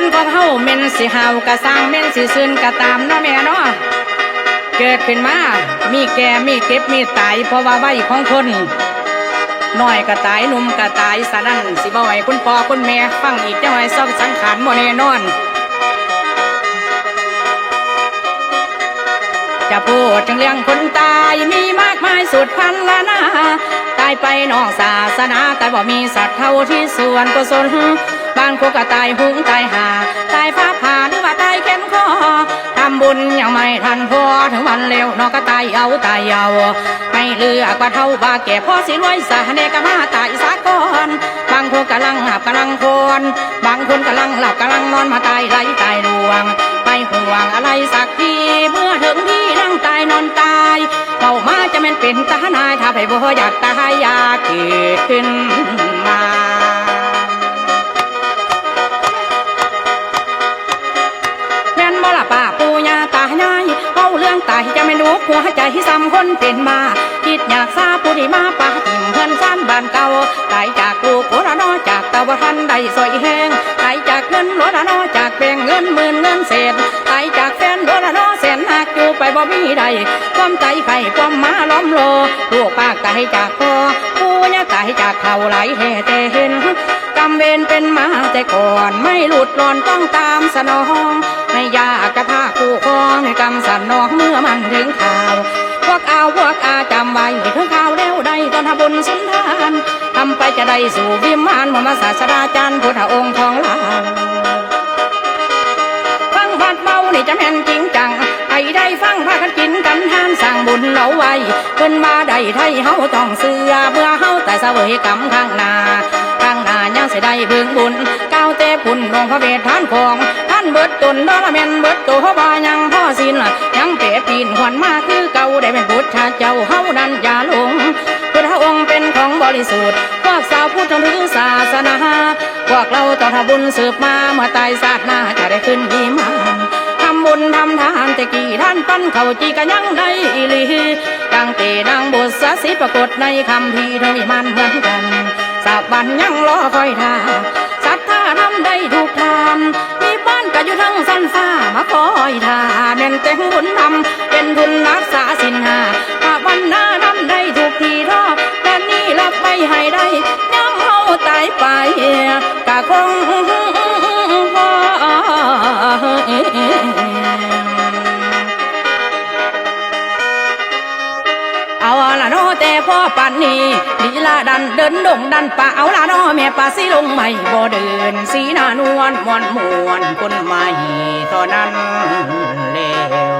คนของเฮาเม่นสิเฮากะสร้างเม่นสิซึนกะตามเนาะแม่เนาะเกิดขึ้นมา มีแก่มีเก็บมีตาย เพราะว่าไว้ของคนน้อยกะตายหนุ่มกะตายสะนั่นสิบ่ให้คุณพ่อคุณแม่ฟังอีกจังไว้ซอกสังขารบ่แน่นอนจะพูดถึงเรื่องคนตายมีมากมายสุดพันละนาตายไปนอกศาสนาแต่บ่มีสัตว์เท่าที่ส่วนกุศลางคนก็ตายหุงตายหา ตายฟ้าผ่าหรือว่าตายแขนคอทำบุญยังไม่ทันพอถึงวันเร็วนอกก็ตายเอาตายเอาไม่เลือกว่าเท่าบาแก่พ่อสิรวยสาเนกมาตายสาก่อนบางคนกำลังหับกำลังพนบางคนกำลังหลับกำลังนอนมาตายไหลตายดวงไม่ห่วงอะไรสักทีเมื่อถึงที่นั่งตายนอนตายเฝ้ามาจะเป็นเป็นตาหนายถ้าไปบ่อยากตายอยากเกิดขึ้น วใจซ้ำคนเป็นมาคิดอยากทราบผู้ที่มาป่าทิมเพื่อนซ่านบ้านเก่าตายจากลูกโอระนอจากตะวันทันใดสวยแห้งตายจากเงินโอระนอจากแบ่งเงินหมื่นเงินเศษตายจากแฟนโอระนอแสนหักอยู่ไปบ่มีใดความใจไข่ความมาล้อมโลลูกป้าตายจากพ่อปู่ย่าตายจากเขาไหลแห่แต่เห็นกรรมเวรเป็นมาแต่ก่อนไม่หลุดหลอนต้องตามสนองไม่อยากจะพา จะได้สู่วิมานมมาศาสดาจารย์พุทธองค์ของเราฟังพัดเมานี่จะแม่นจริงจังไอ้ได้ฟังพากันกินกันทานสั่งบุญเอาไว้เพิ่นมาได้ไทยเฮาต้องเสือเมื่อเฮาแต่เสวยกรรมข้างหน้าข้างหน้ายังสิได้เบิ่งบุญก้าวแต่พุ่นลงพระเวททานของท่านเบิดตนดอละแม่นเบิดตัวบ่ยังพ่อสิน่ะยังเปรตปีนหวนมาคือเก่าได้เป็นพุทธเจ้าเฮานั้นอย่าหลงพุทธองค์เป็นของบริสุทธิ์ พุทธถือศาสนาพวกเราต่อทำบุญสืบมาเมื่อตายศาสตร์หน้าจะได้ขึ้นวิมานทำบุญทำทานแต่กี่ท่านปั้นเขาจีกันยังได้อีหลีดังเตดังบทสาสิปรากฏในคำพีเธอมีมันเหมือนกันสักวันยังรอคอยท่าศรัทธาทำได้ทุกทานมีบ้านก็อยู่ทั้ง แต่พ่อปันนี้ลีลาดันเดินดงดันป่าเอาละนอแม่ป่าสีลงใหม่บ่เดินสีหนานวลมวนมวนคนใหม่ตอนนั้นแล้ว